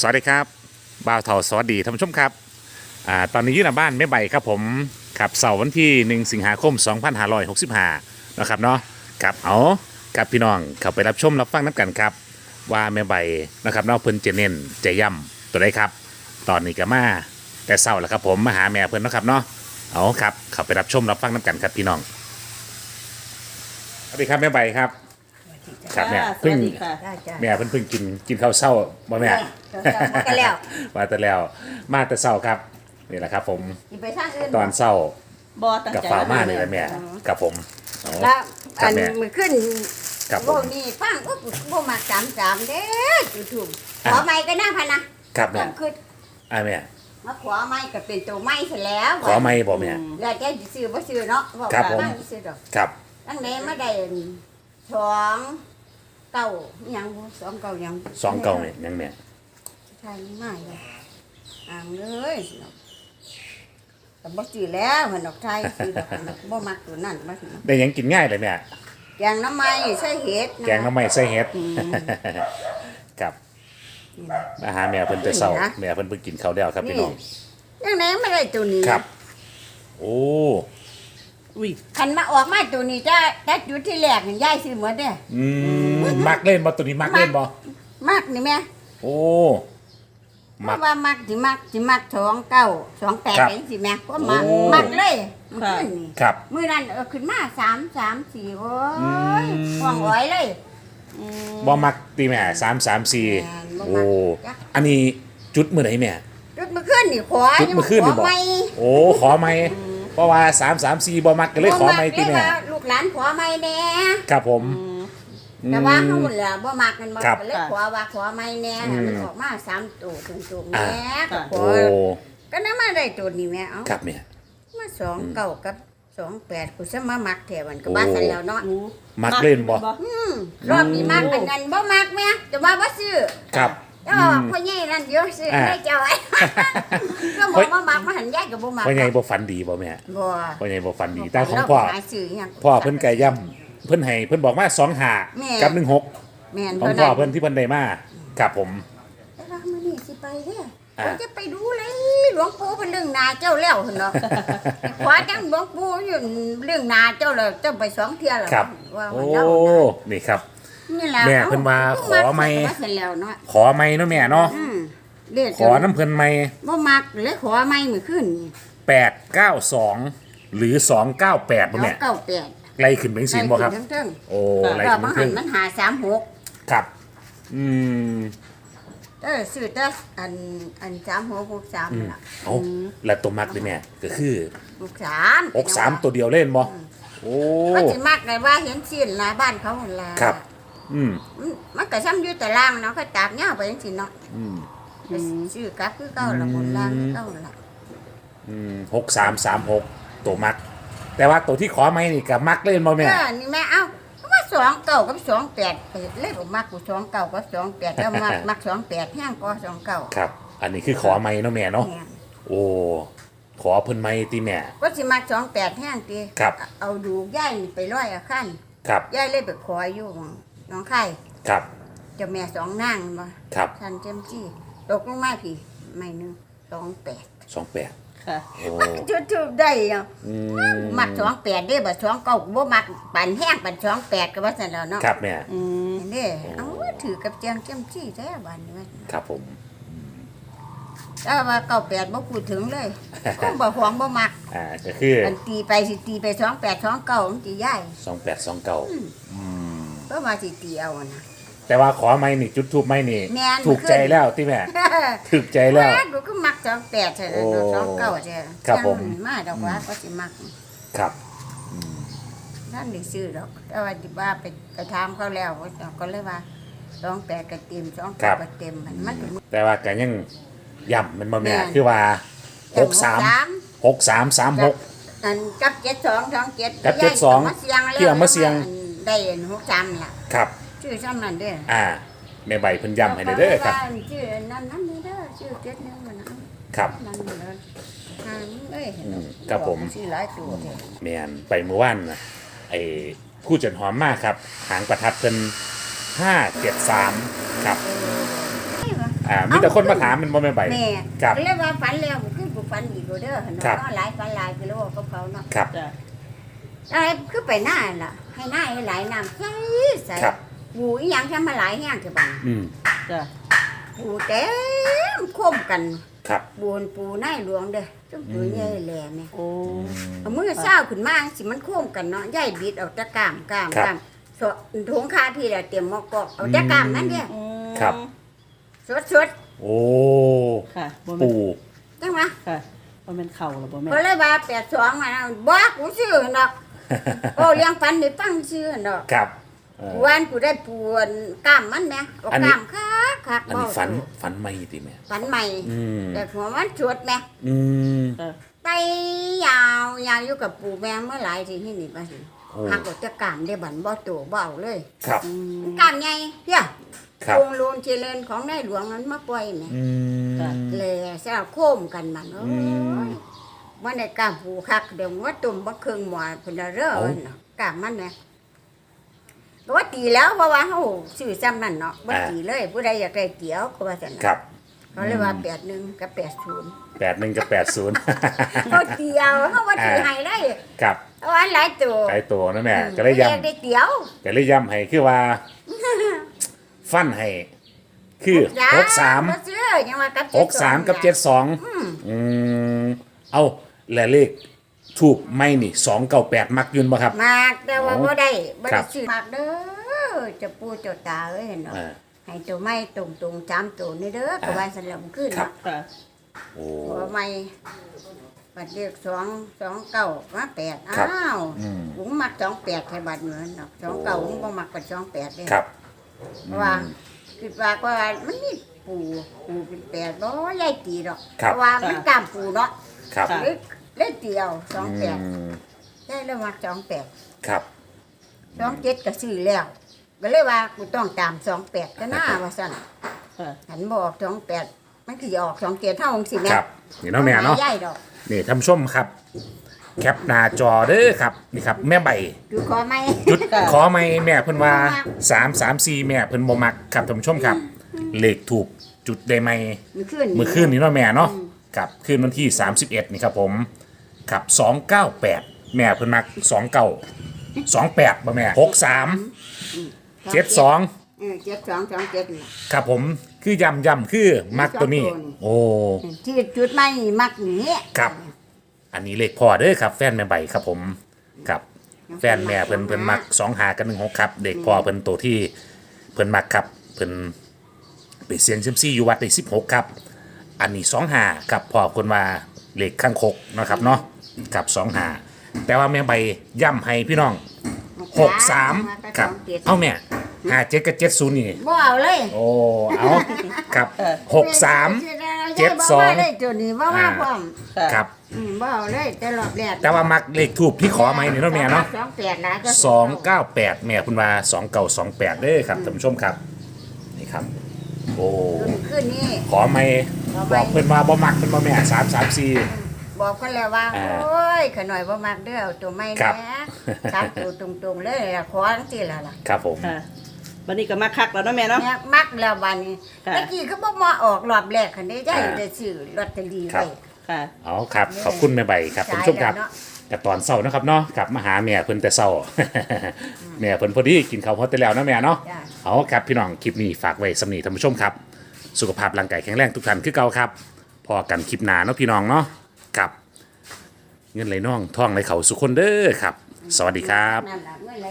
สวัสดีครับบ่าวเทาสวัสดีท่านผู้ชมครับอ่าตอนนี้ยื่หน้าบ้านแม่ใบครับผมครับเสาร์วันที่ 1 สิงหาคม 2565นะครับเนาะกับเอากับพี่น้องเข้าไปรับชมรับฟังน้ำกันครับ ว่าแม่ใบนะครับเนาะเพิ่นจะเน้นจะย่ำตัวใดครับ ตอนนี้ก็มาแต่เศร้าแล้วครับผมมาหาแม่เพิ่นนะครับเนาะเอาครับเข้าไปรับชมรับฟังน้ำกันครับพี่น้องสวัสดีครับแม่ใบครับ ครับแม่สเพิ่งวัสดีค่ะได้จ้ะแม่เพิ่นเพิ่งกินกินข้าวเศร้าบ่แม่ เดี๋ยวจะมากันแล้ว มาแต่แล้วมาแต่เศร้าครับนี่แหละครับผมอีไปทางอื่นตอนเศร้าบอตั้งกับใจฝาวมานี่แหละแม่กับผมเอา แล้วครัอับนแม่มือขึ้นครับผพวมกนี้ฟังก็พวกมาสามสามเด้อจุดถูกอะขอไม่ก็น่าพันนะครับแม่คืออ่าแม่มาขอไม่ก็เป็นตัวไม่เสร็จแล้วขอไม่บอกแม่ แล้วจะซื้อบ่ซื้อเนาะบอกครับผม ว่าไม่ซื้อดอกครับตั้งแต่มาได้สอง เก้าอิหยังบ่สองเก้าอิหยังสองเก่าเนี่ยยังแม่ใช่ไม่เลยอ่างเลยแต่บ่ซื้อแล้วมันดอกไทยซื้อดอกอันนั้นบ่มักตัวนั้นมาถึงได้หยังกินง่ายเลยแม่แกงน้ำไม้ใส่เห็ดนะแกงน้ำไม่ใส่เห็ดอืมครับนี่นะมาหาแม่เพิ่นแต่เศร้านี่นะ แม่เพิ่นเพิ่งกินข้าวแล้วครับพี่น้อง ยังไงไม่ได้ตัวนี้ครับ โอ้ อุ้ยคันมาออกมาตัวนี้จ้าจ้าจุดที่แรกนี่ยายซื้อหมดเด้ออืมมักเล่นบ่ตัวนี้มักเล่นบ่มักนี่แม่โอ้เพมัก ราะว่ามักสิมักสิมักสองเก้าสองแปดครับเองสิแม่ก็มักโอ้ มักเลยมันขึ้นนี่ครับ มื้อนั้นเออขึ้นมาสามสามสี่โอ้ยอืม ห่วงอ้อยเลยอืมบ่มักตีแม่สามสามสี่แม่นบ่มักโอ้อันนี้จุดมื้อไหนแม่จุดมื้อขึ้นนี่ขอจุดมื้อคืนนี่ขบอกไม่โอ้ขอไม่ เพราะว่าสามสามสี่บ่มักก็เลยขอไม่ตีแม่บ่กเลยว่าลูกหลานขอไม่แน่ครับผมอืมแต่ว่าเขาหมดแล้วบ่มักกันบ่ครับก็เลยขอว่าขอไม่แน่อืมมันออกมาสามตัวตรงๆอ่าแน่ก็ขโอ้อก็นำมาได้ตัวนี้แม่เอ้าครับแม่มาสองเก้ากับสองแปดกูซะมามักแถวมันก็โอ้บ้าสันแล้วเนาะอู้มักเล่นบ่อืมรอบนี้มักกันนั้นบ่มักแม่จะว่าบ่ซื้อครับ เจ้าพ่อใหญ่นั่นเยอะซื้ออ่าได้เจ้าไอ้ก็บอกว่ามักมาหันยายก็บ่มักพ่อใหญ่บ่ฝันดีบ่แม่บ่พ่อใหญ่บ่ฝันดีแต่ของพ่อเราหาซื้อหยังพ่อเพิ่นไก่ย่ำเพิ่นให้เพิ่นบอกมาสองหาแม่กับหนึ่งหกแม่นของเท่าพ่อนั้นเพิ่นที่เพิ่นได้มาครับผมแต่ว่ามื้อนี้สิไปเด้ออ่าเขาจะไปดูเลยหลวงปู่เป็นเรื่องนาเจ้าแล้วหั่นเนาะขอจังหลวงปู่อยู่เรื่องนาเจ้าแล้วเจ้าไปสองเที่ยแล้วครับว่าโอ้ว่าเจ้านี่ครับ นี่แหละแม่เพิ่นว่าขอไม่ว่าเสร็จแล้วเนาะขอไม่เนาะแม่เนาะอืมเรียกขอน้ำเพิ่นไม่บ่มักเลยขอไม่มื้อคืนนี่แปดเก้าสองหรือสองเก้าแปดบ่แม่เก้าแปดไล่ขึ้นเป็นสีบ่ครับทั้งเทิงโอ้ๆไล่ก็ขึ้นบาเป็นงครึ่งหันมันหาสามหกครับ อืมเออซื้อแต่อันอันสามหกหกสามอืมล่ะเอาแล้วตัวมักเลยแม่ก็คือหกสามหกสามตัวเดียวเล่นบ่โอ้ ก็สิมักเลยว่าเห็นสิ้นหน้าบ้านเขาหั่นล่ะครับ อืมมันมันก็ซ้ำอยู่แต่ล่างเนาะเขาตากเหย้าไปจังซี่เนาะอืมไปซื้อกลับคือเก่าละบนล่างคือเก่าละ อืมหกสามสามหกตัวมัก แต่ว่าตัวที่ขอไม่นี่กับมักเล่นบ่แม่ เออนี่แม่เอ้าเพราะว่าสองเก่ากับสองแปดไปเลยผมมักกูสองเก่ากับสองแปดแล้วมัก มักสองแปดแห้งก็สองเก่าครับ อันนี้คือขอไม่เนาะแม่เนาะ เนี่ยโอ้ ขอเพิ่นไม่ตีแม่ ก็สิมักสองแปดแห้งตีครับ เอาดูย่ายนี่ไปร้อยอาขั้นครับ ย่ายเลยไปขออยู่หม้อง น้องไข่ครับ เจะแม่สองนางมาครับทันเจมจี้ตกลงมาพี่ไม่หนึ่งสองแปดสองแปดค่ะโอ้จุดจุดได้เนาะอืมมักสองแปดได้บ่สองเก่าบ่มักปั่นแห้งปั่นสองแปดก็ว่าซั่นแล้วเนาะครับแม่ อืมเด้เอาถือกับเจียงเจียมจี้แท้บ้านนี้ว่าครับผมแต่ว่าเก่าแปดบ่พูดถึงเลยก็บ่หวงบ่มักอ่าก็คืออันตีไปสิตีไปสองแปดสองเก่ามันสิย้ายสองแปดสองเก้าอืม ก็มาสิตีเอานะ แต่ว่าขอไม่นี่จุดทูบไม่นี่แม่น ถูกใจแล้วที่แม่ถูกใจแล้วว่ากูก็มักสองแปดใช่ไหมโอ้สองเก้าใช่ครับผมมาดอกว่าก็สิมักครับ ท่านได้ซื้อดอกแต่ว่าที่ว่าไปไปถามเขาแล้วก็เลยว่าสองแปดก็เต็มสองครัเก้าบก็เต็มมันมันถึง แต่ว่าก็ยังย่ำมันบ่แม่แม่น คือว่าหกสามหกสามสามหก อันกับเจ็ดสองสองเจ็ดกับเจ็ดสองย้ายมาเสียงแล้วที่เอามาเสียง ได้อันหกสามล่ะครับ ชื่อซ้ำนั่นเด้ออ่าแม่ใบเพิ่นย้ำให้เด้อครับ ชื่อนั่นนั่นเด้อชื่อเจ็ดนึงมันนะครับนั่นเลยหางเอ้ยอืมครับผมชื่อหลายตัวเด้อแม่นไปเมื่อวานน่ะไอ้คู่จันหอมมากครับ หางประทัดเพิ่นห้าเจ็ดสามครับเอ้ยวะอ่ามีแต่คนมาถามมันบ่แม่ใบแม่ครับก็เลยว่าฝันแล้วมันคือกูฝันอีกอยู่เด้อเนาะครับหลายฝันหลายไปแล้วกับเขาเนาะครับจ้ะอะไรคือไปหน้าล่ะ ให้หน้าให้หลายน้ำใสใส่ครับปูอีหยังทำมาหลายแห้งคือบังอืมจ้ะปูเต็มโคมกันครับบูนปูนายหลวงเด้อจุ่มตัวใหญ่แหลมเนี่ยโอ้เอามือเศร้าขึ้นมาสิมันโค้งกันเนาะใหญ่บิดเอาแตะกร้ามกร้ามครับกร้ามสดถุงคาพี่ละเตรียมหมอกอกเอาแตะกร้ามนั่นเด้ออืมครับ สดสดโอ้ค่ะบ่แม่นปูๆจังหวะ ค่ะบ่แม่นเข่าหรอบ่แม่นเขาเลยว่าแปดสองมาแล้วบ้ากูซื้อดอก โอ้เลี้ยงฟันได้ฟังซื้อดอกครับเอ่อ วันกูได้ปวดกล้ามมันแหม่เอาอันนี้ กล้ามคักคักอันนี้ฝันฝันไม่ติแม่ฝันใหม่อืม แต่หัวมันชวดแหม่อืมเออไตยาวยาวอยู่กับปูแม่เมื่อหลายทีที่นี่มาสิโอ้ หักออกจากกล้ามได้บันบ่โตบ่เอาเลยครับอืมกล้ามใหญ่เพี้ยครับโรงรูนเจริญของในหลวงนั้นมาปล่อยแหม่อืมเลยสาวโค้มกันมันโอ้อืม ย มันได้กล้ามปูคักเดี๋ยวว่าตุ่มบักเครื่องหมอเพิ่นละเด้อเอ้าเนาะกล้ามมันแหม่ก็ว่าตีแล้วเพราะว่าเฮาซื้อซ้ำนั่นเนาะบ่อ่าตีเลยผู้ใดอยากได้เตี๋ยวก็ว่าซั่นน่ะครับ เขาเลยว่า81กับ80แปดหนึ่งกับแปดศูนย์ เขาเตี๋ยวเฮาว่าตีให้ได้ครับเอาอันหลายตัวไกลตัวนะแม่ก็เลยอยากย้ำได้เตี๋ยว ก็เลยย้ำให้คือว่า ฟันให้คือหกสาม บ่ซื้อยังว่ากับหกสามกับเจ็ดสองอืมเอา และเลขถูกไม่นี่สองเก้าแปดมักยุนบ่ครับ มากแต่ว่าบ่ได้บ่ครัได้บ ซื้อมากเด้อจะปูเจ้าตาเอ้ยเนาะอ่า ให้ตัวไม่ตรงตรงๆจามตัวนี่เด้อก็ว่าสลับขึ้นครับเนาะค่ะโอ้ตัวไม่บัดเรียกสองสองเก้ามาแปดครับอ้าวอืมผมมักสองแปดให้บัดเหมือนเนาะสองเก้าผมบ่มักกับสองแปดเลยครับ เพราะว่าคิดว่าก็ว่ามันมีปูปูเป็นแปดบ่ใหญ่ตีดอกครับ เพราะว่ามันกล้ามปูเนาะ ครับค่ะ เล็กเล็กเดียวสองแปดอืมได้แล้วมักสองแปดครับ สองเจ็ดก็ซื้อแล้วก็เลยว่ากูต้องตามสองแปดก็น่าว่าสั่นค่ะหันบอกสองแปดมันคือออกสองเจ็ดเท่าองสิแม่ครับนี่เนาะแม่เนาะ ใหญ่ดอกนี่ท่านผู้ชมครับ แคปหน้าจอเด้อครับ นี่ครับ แม่ใบดูคอไหม จุดขอไม่แม่เพิ่นว่าสามสามสี่แม่เพิ่นบ่มักครับท่านผู้ชมครับ เลขถูกจุดได้ไหมมือขึ้นมือคืนนี้เนาะแม่เนาะ กับคืนวันที่ 31 นี่ครับผมกับ 298 แม่เพิ่นมัก 29 28บ่แม่ 63 72 เออเจ็ดสองสองเจ็ดนี่ ครับผมคือย่ำย่ำคือมักตัวนี้สองตัวนี่โอ้ ที่จุดไม่มักนี้ครับ อันนี้เลขพ่อเด้อครับ แฟนแม่ใบครับผมครับ แฟนแม่เพิ่นเพิ่นมักสองหากันหนึ่งหกครับ เด็กพ่อเพิ่นตัวที่เพิ่นมักครับเพิ่นไปเสียงเซยมซี่อยู่วัดในสิบหกครับ อันนี้สองหาครับพ่อคนว่าเลขข้างคกนะครับเนาะกับสองหาแต่ว่าแม่ใบย่ำให้พี่น้องหกสามครับเอาแม่ห้าเจ็ดกับเจ็ดศูนย์นี่บ่เอาเลย โอ้เอาครับหกสามเจ็ดสองบ่ว่าเลยตัวนี้บ่ว่าพร้อมค่ะครับอืมบ่เอาเลยแต่รอบแรกแต่ว่ามักเลขทูบที่ขอไหมเนี่ยเนาะแม่เนาะสองแปดนะก็สองเก้าแปดแม่คุณว่าสองเก้าสองแปดเด้อครับท่านผู้ชมครับนี่ครับ โอ้ขึ้นนี่ขอไม่ บอกเพิ่นว่าบ่มักเพิ่นบ่แม่สามสามสี่ บอกคนแล้วว่า อ่าโอ้ยขน่อยบ่มักเด้อเอาตัวไม่ครัแน่บตามตัวตรงๆเลยล่ะขอจังซี่ล่ะล่ะครับผม ค่ะวันนี้ก็มาคักแล้วเนาะแม่เนาะ เนี่ยมักแล้ววันนี้ค่ะตะกี้เขาบอกมาออกรอบแรกคันได้ได้ได้ซื้อลอตเตอรี่ครัไว้บค่ะ เอาครับ ขอบคุณแม่ใบครับท่านผู้ชมครับจ่ายแล้วเนาะกับตอนเช้านะครับเนาะกลับมาหาแม่เพิ่นแต่เช้าแม่เพิ่นพอดีกินข้าวฮอตแต่แล้วนะแม่เนาะจ้ะ เอาครับพี่น้องคลิปนี้ฝากไว้สำนีท่านผู้ชมครับ สุขภาพร่างกายแข็งแรงทุกท่านคือเก่าครับ พอกันคลิปหนาเนาะพี่น้องเนาะกับ เงินไหลน่องท่องไหลเข่าสุขคนเด้อครับ สวัสดีครับ นั่นล่ะเมื่อไหร่